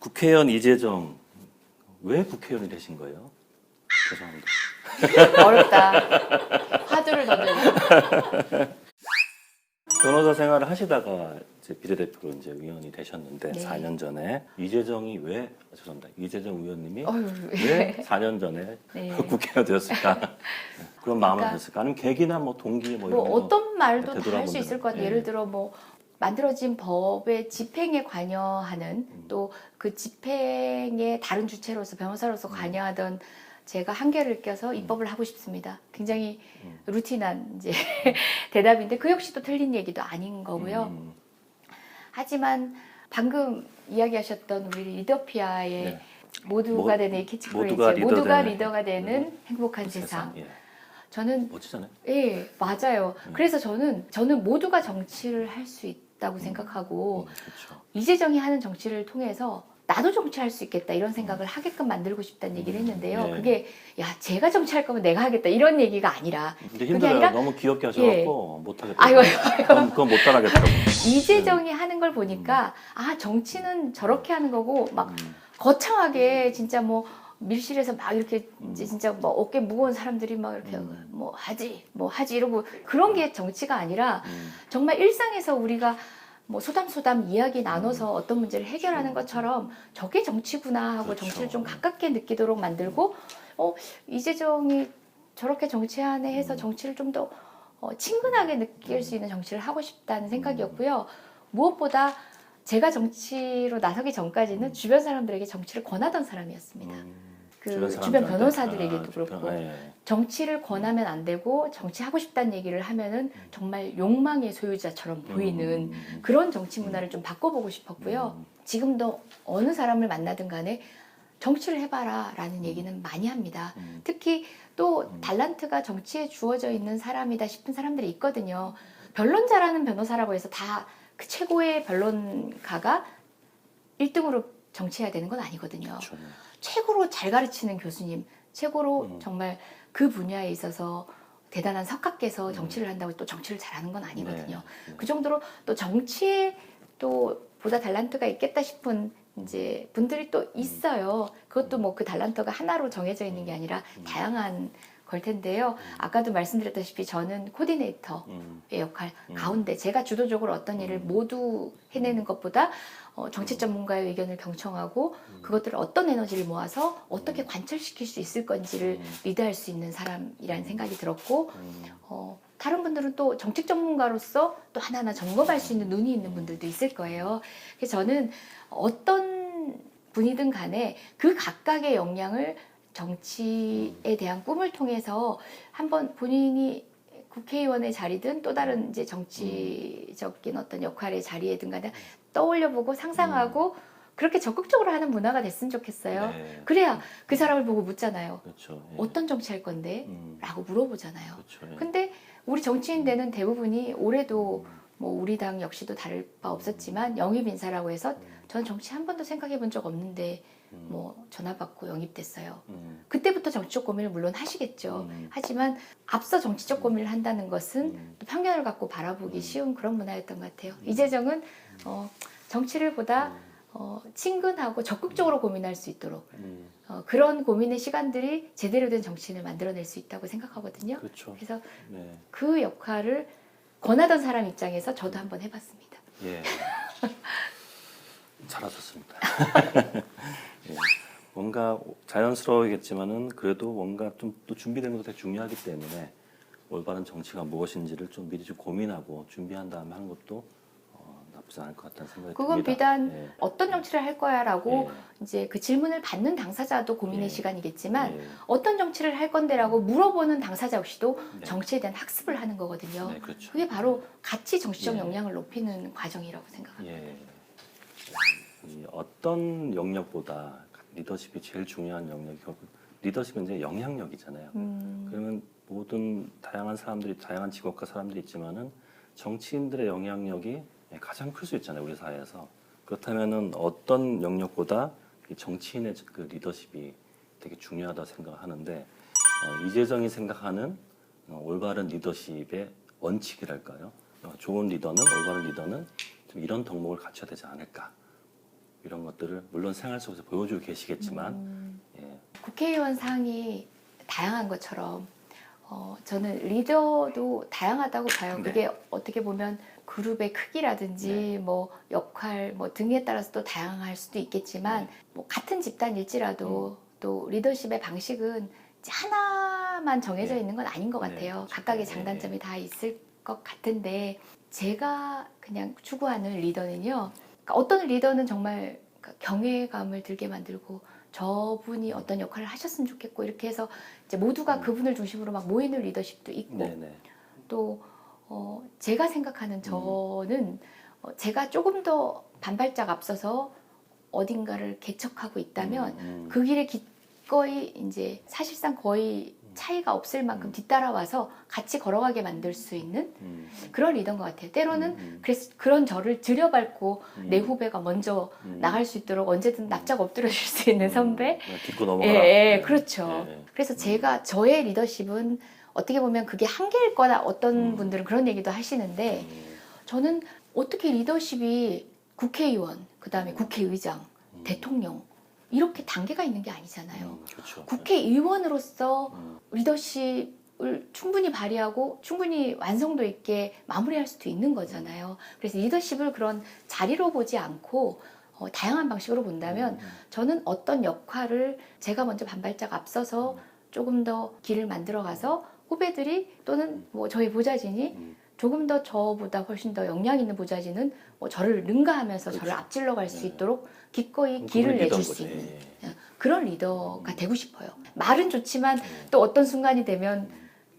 국회의원 이재정 왜 국회의원이 되신 거예요? 죄송합니다. 어렵다. 화두를 던져요. 변호사 생활을 하시다가 이제 비례대표로 이제 의원이 되셨는데 네. 4년 전에 이재정이 왜 아, 죄송합니다. 이재정 의원님이 어휴, 왜 4년 전에 네. 국회의원 되었을까? 그런 마음을 그러니까 가졌을까? 아니면 계기나 뭐 동기 뭐, 뭐 이런 거 어떤 말도 다 할 수 있을 것 같아요. 예. 예를 들어 뭐 만들어진 법의 집행에 관여하는 음. 또그 집행의 다른 주체로서 변호사로서 음. 관여하던 제가 한계를 껴서 입법을 하고 싶습니다. 굉장히 음. 루틴한 이제 대답인데 그 역시 또 틀린 얘기도 아닌 거고요. 음, 하지만 방금 이야기하셨던 우리 리더피아의 네. 모두가 모- 되는 이 캐치프레이즈 모두가 리더 모두가 되는 리더가 되는 행복한 그 세상. 예. 저는 멋지잖아요. 예, 맞아요. 음. 그래서 저는 저는 모두가 정치를 할 수 있다 고 생각하고 음, 그렇죠. 이재정이 하는 정치를 통해서 나도 정치할 수 있겠다 이런 생각을 하게끔 만들고 싶다는 얘기를 했는데요. 네. 그게 야 제가 정치할 거면 내가 하겠다 이런 얘기가 아니라 근데 힘들어요. 아니라- 너무 귀엽게 하셔갖고 못하겠다. 아이고, 그건, 그건 못 따라하겠다고. 이재정이 하는 걸 보니까 아 정치는 저렇게 하는 거고 막 음, 거창하게 진짜 뭐 밀실에서 막 이렇게 이제 음. 진짜 뭐 어깨 무거운 사람들이 막 이렇게 음. 뭐 하지 뭐 하지 이러고 그런 게 정치가 아니라 음, 정말 일상에서 우리가 뭐 소담소담 이야기 나눠서 어떤 문제를 해결하는 것처럼 저게 정치구나 하고 그렇죠. 정치를 좀 가깝게 느끼도록 만들고 어 이재정이 저렇게 정치하네 해서 음. 정치를 좀 더 어, 친근하게 느낄 수 있는 정치를 하고 싶다는 생각이었고요. 무엇보다 제가 정치로 나서기 전까지는 주변 사람들에게 정치를 권하던 사람이었습니다. 음, 그 주변 주변. 변호사들에게도 아, 주변- 그렇고 예. 정치를 권하면 안 되고 정치하고 싶다는 얘기를 하면은 정말 욕망의 소유자처럼 보이는 음, 그런 정치 문화를 좀 바꿔보고 싶었고요. 음, 지금도 어느 사람을 만나든 간에 정치를 해봐라 라는 얘기는 많이 합니다. 음, 특히 또 음. 달란트가 정치에 주어져 있는 사람이다 싶은 사람들이 있거든요. 변론자라는 변호사라고 해서 다 그 최고의 변론가가 1등으로 정치해야 되는 건 아니거든요. 그렇죠. 최고로 잘 가르치는 교수님, 최고로 음. 정말 그 분야에 있어서 대단한 석학께서 음. 정치를 한다고 또 정치를 잘하는 건 아니거든요. 네, 네. 그 정도로 또 정치에 또 보다 달란트가 있겠다 싶은 이제 분들이 또 있어요. 그것도 뭐 그 달란트가 하나로 정해져 있는 게 아니라 음. 다양한 걸 텐데요. 아까도 말씀드렸다시피 저는 코디네이터 음, 의 역할 음. 가운데 제가 주도적으로 어떤 일을 음. 모두 해내는 것보다 어, 정치 전문가의 의견을 경청하고 음. 그것들을 어떤 에너지를 모아서 어떻게 관철시킬 수 있을 건지를 음. 리드할 수 있는 사람이라는 생각이 들었고 음, 어, 다른 분들은 또 정책 전문가로서 또 하나하나 점검할 수 있는 눈이 있는 분들도 있을 거예요. 그래서 저는 어떤 분이든 간에 그 각각의 역량을 정치에 대한 꿈을 통해서 한번 본인이 국회의원의 자리든 또 다른 이제 정치적인 어떤 역할의 자리에든 간에 떠올려보고 상상하고 그렇게 적극적으로 하는 문화가 됐으면 좋겠어요. 네. 그래야 그 사람을 보고 묻잖아요. 그렇죠. 예. 어떤 정치 할 건데? 음, 라고 물어보잖아요. 그렇죠. 예. 근데 우리 정치인들은 대부분이 올해도 뭐 우리 당 역시도 다를 바 없었지만 영입 인사라고 해서 전 정치 한 번도 생각해 본 적 없는데 음, 뭐 전화 받고 영입됐어요. 음, 그때부터 정치적 고민을 물론 하시겠죠. 음. 하지만 앞서 정치적 고민을 한다는 것은 음. 또 편견을 갖고 바라보기 음. 쉬운 그런 문화였던 것 같아요. 이재정은 어, 정치를 보다 어, 친근하고 적극적으로 고민할 수 있도록 음, 어, 그런 고민의 시간들이 제대로 된 정치인을 만들어낼 수 있다고 생각하거든요. 그렇죠. 그래서 네. 그 역할을 권하던 사람 입장에서 저도 한번 해봤습니다. 예. 잘하셨습니다. 예. 뭔가 자연스러우겠지만은 그래도 뭔가 좀 또 준비되는 것도 되게 중요하기 때문에 올바른 정치가 무엇인지를 좀 미리 좀 고민하고 준비한 다음에 하는 것도 어, 나쁘지 않을 것 같다는 생각이 그건 듭니다. 비단 예. 어떤 정치를 할 거야라고 예. 이제 그 질문을 받는 당사자도 고민의 예. 시간이겠지만 예. 어떤 정치를 할 건데라고 물어보는 당사자 역시도 네. 정치에 대한 학습을 하는 거거든요. 네, 그렇죠. 그게 바로 같이 정치적 예. 역량을 높이는 과정이라고 생각합니다. 예. 이 어떤 영역보다 리더십이 제일 중요한 영역이 결국 리더십은 이제 영향력이잖아요. 음, 그러면 모든 다양한 사람들이 다양한 직업과 사람들이 있지만은 정치인들의 영향력이 가장 클 수 있잖아요 우리 사회에서 그렇다면은 어떤 영역보다 이 정치인의 그 리더십이 되게 중요하다 생각하는데 어, 이재정이 생각하는 어, 올바른 리더십의 원칙이랄까요? 어, 좋은 리더는 올바른 리더는 좀 이런 덕목을 갖춰야 되지 않을까? 이런 것들을 물론 생활 속에서 보여주고 계시겠지만 음, 예, 국회의원 상이 다양한 것처럼 어, 저는 리더도 다양하다고 봐요. 네. 그게 어떻게 보면 그룹의 크기라든지 네. 뭐 역할 뭐 등에 따라서 또 다양할 수도 있겠지만 네. 뭐 같은 집단일지라도 음. 또 리더십의 방식은 하나만 정해져 네. 있는 건 아닌 것 네, 같아요. 그렇죠. 각각의 네, 장단점이 다 있을 것 같은데 제가 그냥 추구하는 리더는요. 그러니까 어떤 리더는 정말 그러니까 경외감을 들게 만들고 저분이 어떤 역할을 하셨으면 좋겠고 이렇게 해서 이제 모두가 음. 그분을 중심으로 막 모이는 리더십도 있고 네네. 또 어, 제가 생각하는 저는 어, 제가 조금 더 반발짝 앞서서 어딘가를 개척하고 있다면 음, 음. 그 길에 기꺼이 이제 사실상 거의 차이가 없을 만큼 음. 뒤따라와서 같이 걸어가게 만들 수 있는 음, 그런 리더인 것 같아요. 때로는 음, 음. 그래서 그런 저를 들여밟고 음. 내 후배가 먼저 음. 나갈 수 있도록 언제든 납작 엎드려 줄 수 있는 선배. 음, 그냥 딛고 예, 넘어가라. 예, 네. 그렇죠. 예, 예. 그래서 제가 저의 리더십은 어떻게 보면 그게 한계일 거다. 어떤 음. 분들은 그런 얘기도 하시는데 음, 저는 어떻게 리더십이 국회의원, 그다음에 국회의장, 음. 대통령 이렇게 단계가 있는 게 아니잖아요. 음, 그렇죠. 국회의원으로서 음, 리더십을 충분히 발휘하고 충분히 완성도 있게 마무리할 수도 있는 거잖아요. 그래서 리더십을 그런 자리로 보지 않고 어, 다양한 방식으로 본다면 음, 저는 어떤 역할을 제가 먼저 반발짝 앞서서 조금 더 길을 만들어 가서 후배들이 또는 뭐 저희 보좌진이 음, 조금 더 저보다 훨씬 더 역량 있는 보좌진은 뭐 저를 능가하면서 저를 그렇죠. 앞질러 갈수 네. 있도록 기꺼이 길을 내줄 수. 있는 예, 예. 그런 리더가 되고 싶어요. 말은 좋지만 예. 또 어떤 순간이 되면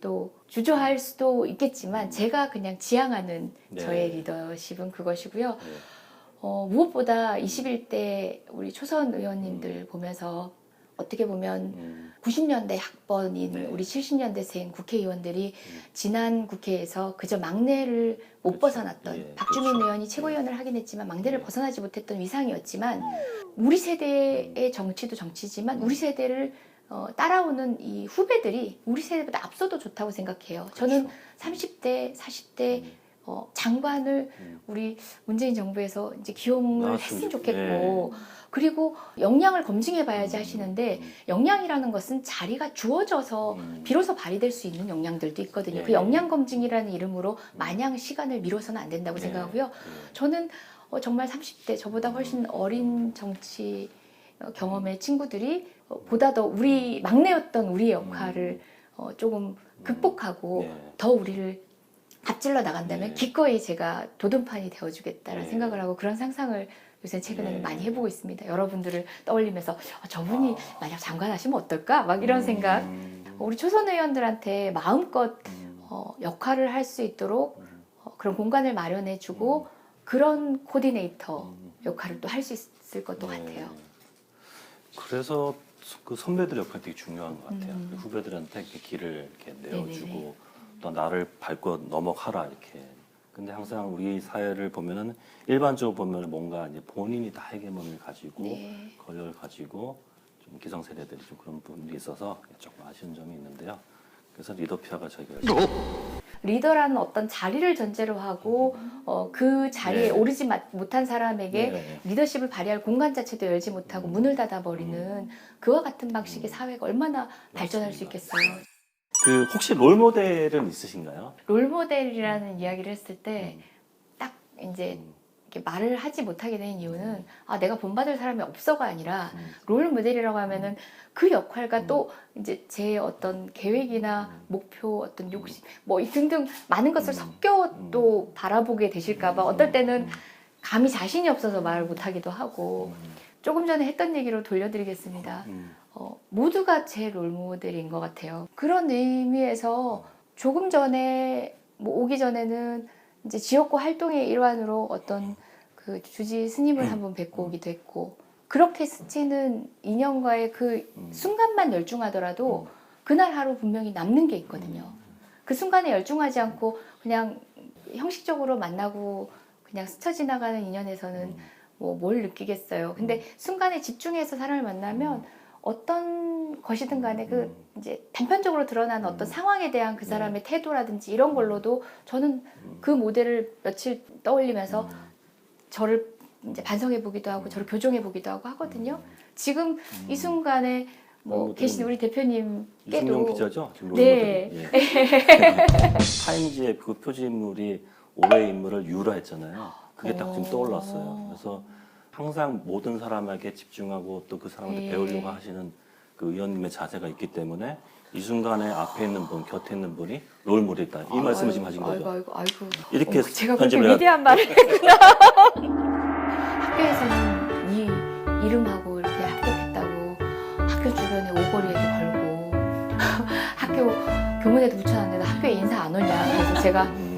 또 주저할 수도 있겠지만 음. 제가 그냥 지향하는 네. 저의 리더십은 그것이고요. 예. 어, 무엇보다 21대 우리 초선 의원님들 보면서 어떻게 보면 음, 90년대 학번인 네. 우리 70년대생 국회의원들이 음. 지난 국회에서 그저 막내를 못 그렇죠. 벗어났던 예, 박주민 그렇죠. 의원이 최고위원을 하긴 했지만 막내를 네. 벗어나지 못했던 위상이었지만 음, 우리 세대의 정치도 정치지만 우리 세대를 어, 따라오는 이 후배들이 우리 세대보다 앞서도 좋다고 생각해요. 저는 그렇죠. 30대, 40대 음, 어, 장관을 음. 우리 문재인 정부에서 이제 기용을 나왔으면 했으면 좋- 좋겠고 그리고 역량을 검증해 봐야지 음, 하시는데 음, 역량이라는 것은 자리가 주어져서 음. 비로소 발휘될 수 있는 역량들도 있거든요. 예. 그 역량 검증이라는 이름으로 마냥 시간을 미뤄서는 안 된다고 예, 생각하고요. 예. 저는 어, 정말 30대 저보다 훨씬 어린 정치 어, 경험의 친구들이 어, 보다 더 우리 막내였던 우리의 역할을 어, 조금 극복하고 예. 더 우리를 앞질러 나간다면 네. 기꺼이 제가 도전판이 되어주겠다는 네. 생각을 하고 그런 상상을 요새 최근에는 네. 많이 해보고 있습니다. 여러분들을 떠올리면서 아, 저분이 만약 장관 하시면 어떨까? 막 이런 생각. 음, 우리 초선 의원들한테 마음껏 음, 어, 역할을 할 수 있도록 음, 어, 그런 공간을 마련해주고 그런 코디네이터 음. 역할을 또 할 수 있을 것도 네. 같아요. 그래서 그 선배들 역할이 되게 중요한 것 같아요. 음. 후배들한테 이렇게 길을 이렇게 내어주고 네네네. 또 나를 밟고 넘어가라 이렇게. 근데 항상 우리 사회를 보면은 일반적으로 보면 뭔가 이제 본인이 다 해결문을 가지고 네. 권력을 가지고 좀 기성 세대들이 좀 그런 부분이 있어서 조금 아쉬운 점이 있는데요. 그래서 리더피아가 저희가 열심히 리더라는 어떤 자리를 전제로 하고 어, 그 자리에 네. 오르지 마- 못한 사람에게 네. 리더십을 발휘할 공간 자체도 열지 못하고 음. 문을 닫아버리는 그와 같은 방식의 음. 사회가 얼마나 발전할 수. 있겠어요. 그 혹시 롤 모델은 있으신가요? 롤 모델이라는 이야기를 했을 때 음. 딱 이제 음, 이렇게 말을 하지 못하게 된 이유는 아 내가 본받을 사람이 없어가 아니라 음. 롤 모델이라고 하면은 그 역할과 음. 또 이제 제 어떤 계획이나 음. 목표 어떤 욕심 뭐 이 등등 많은 것을 음. 섞여 음. 또 바라보게 되실까봐 음, 어떨 때는 음, 감히 자신이 없어서 말을 못하기도 하고 음, 조금 전에 했던 얘기로 돌려드리겠습니다. 음, 어, 모두가 제 롤모델인 것 같아요. 그런 의미에서 조금 전에 뭐 오기 전에는 이제 지역구 활동의 일환으로 어떤 그 주지 스님을 음. 한번 뵙고 오기도 했고 그렇게 스치는 인연과의 그 음. 순간만 열중하더라도 그날 하루 분명히 남는 게 있거든요. 그 순간에 열중하지 않고 그냥 형식적으로 만나고 그냥 스쳐 지나가는 인연에서는 음, 뭐뭘 느끼겠어요. 근데 순간에 집중해서 사람을 만나면 어떤 것이든 간에 그 음. 이제 단편적으로 드러나는 어떤 음. 상황에 대한 그 네. 사람의 태도라든지 이런 걸로도 저는 음, 그 모델을 며칠 떠올리면서 음, 저를 이제 반성해 보기도 하고 저를 교정해 보기도 하고 하거든요. 지금 음. 이 순간에 뭐뭐 계신 우리 대표님께도 기자죠? 지금 네. 예. 타임지의 그 표지인물이 오해 인물을 유라 했잖아요. 그게 딱 지금 어. 떠올랐어요. 그래서 항상 모든 사람에게 집중하고 또 그 사람한테 네. 배우려고 하시는 그 의원님의 자세가 있기 때문에 이 순간에 앞에 있는 분, 곁에 있는 분이 롤모델이다. 이 말씀을 지금 하신 아이고, 거죠. 아이고, 아이고. 이렇게 어, 제가 그렇게 편집을 해야 위대한 말을 했구나. 학교에서는 이 이름하고 이렇게 합격했다고 학교 주변에 오거리에도 걸고 학교 교문에도 붙여놨는데 학교에 인사 안 오냐. 그래서 제가 음.